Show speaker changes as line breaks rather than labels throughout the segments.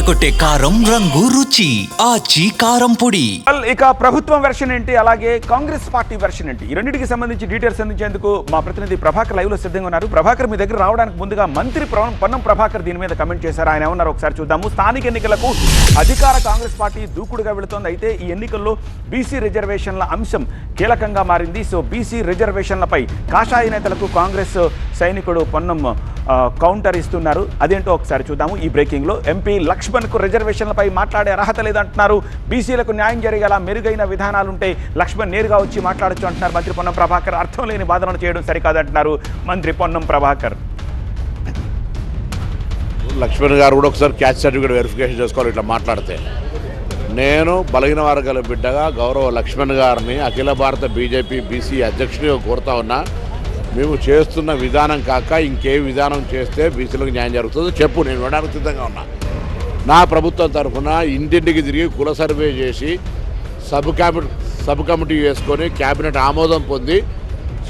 అదరకొట్టే కారం రంగు రుచి ఆచి కారం పొడి.
ఇక ప్రభుత్వం వెర్షన్ ఏంటి? అలాగే కాంగ్రెస్ పార్టీ వెర్షన్ ఏంటి? ఈ రెండింటికి సంబంధించి డీటెయిల్స్ అందించేందుకు మా ప్రతినిధి ప్రభాకర్ లైవ్లో సిద్ధంగా ఉన్నారు. ప్రభాకర్ మీ దగ్గర రావడానికి ముందుగా మంత్రి ప్ర- పొన్నం ప్రభాకర్ దీని మీద కమెంట్ చేశారు. ఆయన ఏమన్నారు? ఒకసారి చూద్దాము. స్థానిక ఎన్నికలకు అధికార కాంగ్రెస్ పార్టీ దూకుడుగా వెళుతోంది. అయితే ఈ ఎన్నికల్లో బీసీ రిజర్వేషన్ల అంశం కీలకంగా మారింది. సో బీసీ రిజర్వేషన్లపై కాషాయ నేతలకు కాంగ్రెస్ సైనికుడు పొన్నం కౌంటర్ ఇస్తున్నారు. అదేంటో ఒకసారి చూద్దాము. ఈ బ్రేకింగ్లో ఎంపీ లక్ష్మణ్కు రిజర్వేషన్లపై మాట్లాడే అర్హత లేదంటున్నారు. బీసీలకు న్యాయం జరిగేలా మెరుగైన విధానాలుంటే లక్ష్మణ్ నేరుగా వచ్చి మాట్లాడచ్చు అంటున్నారు. మంత్రి పొన్నం ప్రభాకర్ అర్థం లేని బాధన చేయడం సరికాదంటున్నారు మంత్రి పొన్నం ప్రభాకర్.
లక్ష్మణ్ గారు కూడా ఒకసారి క్యాస్ట్ సర్టిఫికేట్ వెరిఫికేషన్ చేసుకోవాలి ఇట్లా మాట్లాడితే. నేను బలహీన వర్గాల బిడ్డగా గౌరవ లక్ష్మణ్ గారిని అఖిల భారత బీజేపీ బీసీ అధ్యక్షుడిగా కోరుతా ఉన్నా. మేము చేస్తున్న విధానం కాక ఇంకే విధానం చేస్తే బీసీలకు న్యాయం జరుగుతుందో. చెప్పు నేను వినడానికి సిద్ధంగా ఉన్నా. నా ప్రభుత్వం తరఫున ఇంటింటికి తిరిగి కుల సర్వే చేసి సబ్ క్యాబినెట్ సబ్ కమిటీ వేసుకొని క్యాబినెట్ ఆమోదం పొంది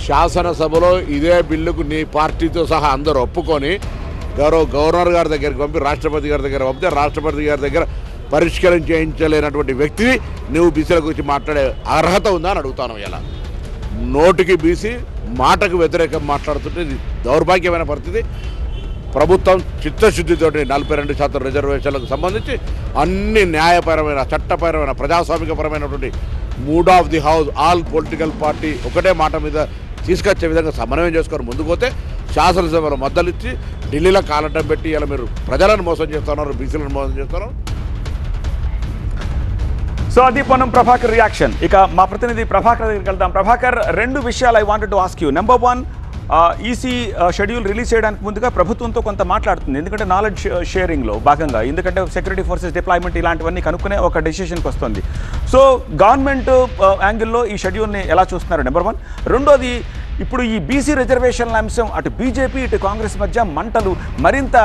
శాసనసభలో ఇదే బిల్లుకు నీ పార్టీతో సహా అందరూ ఒప్పుకొని గౌరవ గవర్నర్ గారి దగ్గరికి పంపి రాష్ట్రపతి గారి దగ్గర పంపితే రాష్ట్రపతి గారి దగ్గర పరిష్కారం చేయించలేనటువంటి వ్యక్తిని నువ్వు బీసీల గురించి మాట్లాడే అర్హత ఉందా అని అడుగుతాను ఇలా నోటికి బీసీ మాటకు వ్యతిరేకం మాట్లాడుతుంటే ఇది దౌర్భాగ్యమైన పరిస్థితి. ప్రభుత్వం చిత్తశుద్ధితోటి నలభై రెండు శాతం రిజర్వేషన్లకు సంబంధించి అన్ని న్యాయపరమైన చట్టపరమైన ప్రజాస్వామికపరమైనటువంటి mood of the house all political party ఒకటే మాట మీద తీసుకొచ్చే విధంగా సమన్వయం చేసుకొని ముందుకు పోతే శాసనసభలో మద్దలిచ్చి ఢిల్లీలో కాలటం పెట్టి ఇలా మీరు ప్రజలను మోసం చేస్తున్నారు బీసీలను మోసం చేస్తున్నారు.
సో అది పొన్నం ప్రభాకర్ రియాక్షన్ ఇక మా ప్రతినిధి ప్రభాకర్ దగ్గరికి వెళ్దాం. ప్రభాకర్ రెండు విషయాలు I wanted to ask you number one EC schedule release చేయడానికి ముందుగా ప్రభుత్వంతో కొంత మాట్లాడుతుంది. ఎందుకంటే నాలెడ్జ్ షేరింగ్లో భాగంగా. ఎందుకంటే సెక్యూరిటీ ఫోర్సెస్ డిప్లాయ్మెంట్ ఇలాంటివన్నీ కనుక్కునే ఒక డెసిషన్కి వస్తుంది. సో గవర్నమెంట్ యాంగిల్లో ఈ షెడ్యూల్ని ఎలా చూస్తున్నారు? నెంబర్ వన్ రెండోది ఇప్పుడు ఈ బీసీ రిజర్వేషన్ల అంశం అటు బీజేపీ ఇటు కాంగ్రెస్ మధ్య మంటలు మరింత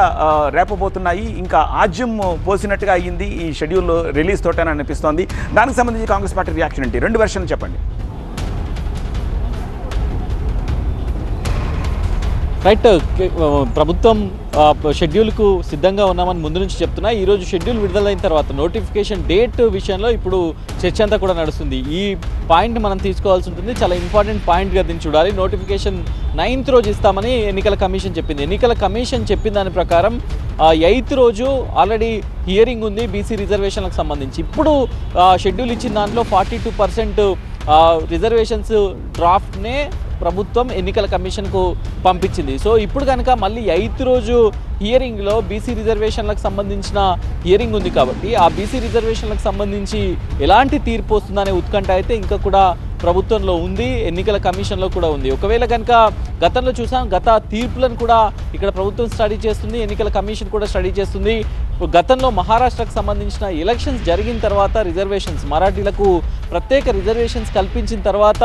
రేపబోతున్నాయి. ఇంకా ఆజ్యం పోసినట్టుగా అయ్యింది ఈ షెడ్యూల్ రిలీజ్ తోటని అనిపిస్తోంది. దానికి సంబంధించి కాంగ్రెస్ పార్టీ రియాక్షన్ ఏంటి? రెండు వెర్షన్లు చెప్పండి.
రైట్ ప్రభుత్వం షెడ్యూల్కు సిద్ధంగా ఉన్నామని ముందు నుంచి చెప్తున్నా. ఈరోజు షెడ్యూల్ విడుదలైన తర్వాత నోటిఫికేషన్ డేట్ విషయంలో ఇప్పుడు చర్చ అంతా కూడా నడుస్తుంది. ఈ పాయింట్ మనం తీసుకోవాల్సి ఉంటుంది. చాలా ఇంపార్టెంట్ పాయింట్గా దీన్ని చూడాలి. నోటిఫికేషన్ నైన్త్ రోజు ఇస్తామని ఎన్నికల కమిషన్ చెప్పింది. ఎన్నికల కమిషన్ చెప్పిన దాని ప్రకారం ఎయిత్ రోజు ఆల్రెడీ హియరింగ్ ఉంది బీసీ రిజర్వేషన్లకు సంబంధించి. ఇప్పుడు షెడ్యూల్ ఇచ్చిన దాంట్లో ఫార్టీ టూ పర్సెంట్ రిజర్వేషన్స్ డ్రాఫ్ట్నే ప్రభుత్వం ఎన్నికల కమిషన్కు పంపించింది. సో ఇప్పుడు కనుక మళ్ళీ ఎయిత్ రోజు హియరింగ్లో బీసీ రిజర్వేషన్లకు సంబంధించిన హియరింగ్ ఉంది కాబట్టి ఆ బీసీ రిజర్వేషన్లకు సంబంధించి ఎలాంటి తీర్పు వస్తుందనే ఉత్కంఠ అయితే ఇంకా కూడా ప్రభుత్వంలో ఉంది ఎన్నికల కమిషన్లో కూడా ఉంది. ఒకవేళ కనుక గతంలో చూసాం గత తీర్పులను కూడా ఇక్కడ ప్రభుత్వం స్టడీ చేస్తుంది ఎన్నికల కమిషన్ కూడా స్టడీ చేస్తుంది. గతంలో మహారాష్ట్రకు సంబంధించిన ఎలక్షన్స్ జరిగిన తర్వాత రిజర్వేషన్స్ మరాఠీలకు ప్రత్యేక రిజర్వేషన్స్ కల్పించిన తర్వాత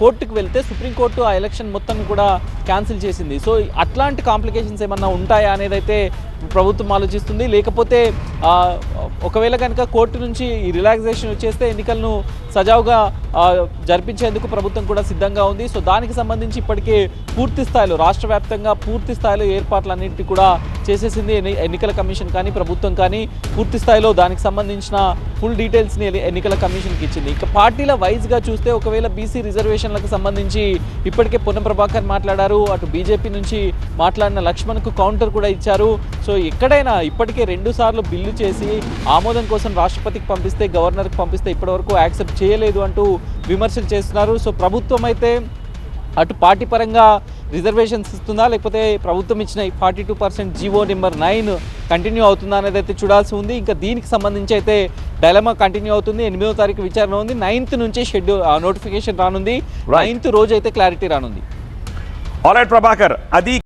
కోర్టుకు వెళ్తే సుప్రీంకోర్టు ఆ ఎలక్షన్ మొత్తం కూడా క్యాన్సిల్ చేసింది. సో అట్లాంటి కాంప్లికేషన్స్ ఏమన్నా ఉంటాయా అనేది అయితే ప్రభుత్వం ఆలోచిస్తుంది. లేకపోతే ఒకవేళ కనుక కోర్టు నుంచి ఈ రిలాక్సేషన్ వచ్చేస్తే ఎన్నికలను సజావుగా జరిపించేందుకు ప్రభుత్వం కూడా సిద్ధంగా ఉంది. సో దానికి సంబంధించి ఇప్పటికే పూర్తి స్థాయిలో రాష్ట్ర వ్యాప్తంగా పూర్తి స్థాయిలో ఏర్పాట్లన్నింటినీ కూడా చేసేసింది ఎన్ని- ఎన్నికల కమిషన్ కానీ ప్రభుత్వం కానీ. పూర్తి స్థాయిలో దానికి సంబంధించిన ఫుల్ డీటెయిల్స్ని ఎన్నికల కమిషన్కి ఇచ్చింది. ఇక పార్టీల వైజ్గా చూస్తే ఒకవేళ బీసీ రిజర్వేషన్లకు సంబంధించి ఇప్పటికే పొన్నం ప్రభాకర్ మాట్లాడారు. అటు బీజేపీ నుంచి మాట్లాడిన లక్ష్మణ్కు కౌంటర్ కూడా ఇచ్చారు. సో ఎక్కడైనా ఇప్పటికే రెండుసార్లు బిల్లు చేసి ఆమోదం కోసం రాష్ట్రపతికి పంపిస్తే గవర్నర్కి పంపిస్తే ఇప్పటివరకు యాక్సెప్ట్ చేయలేదు అంటూ విమర్శలు చేస్తున్నారు. సో ప్రభుత్వం అయితే అటు పార్టీ పరంగా రిజర్వేషన్స్ ఇస్తుందా? లేకపోతే ప్రభుత్వం ఇచ్చిన forty two percent GO number nine continue అవుతుందా అనేది అయితే చూడాల్సి ఉంది. ఇంకా దీనికి సంబంధించి అయితే డైలమా కంటిన్యూ అవుతుంది. ఎనిమిదో తారీఖు విచారణ ఉంది. నైన్త్ నుంచి షెడ్యూల్ నోటిఫికేషన్ రానుంది. నైన్త్ రోజు అయితే క్లారిటీ రానుంది.
ఆల్ రైట్ ప్రభాకర్ అది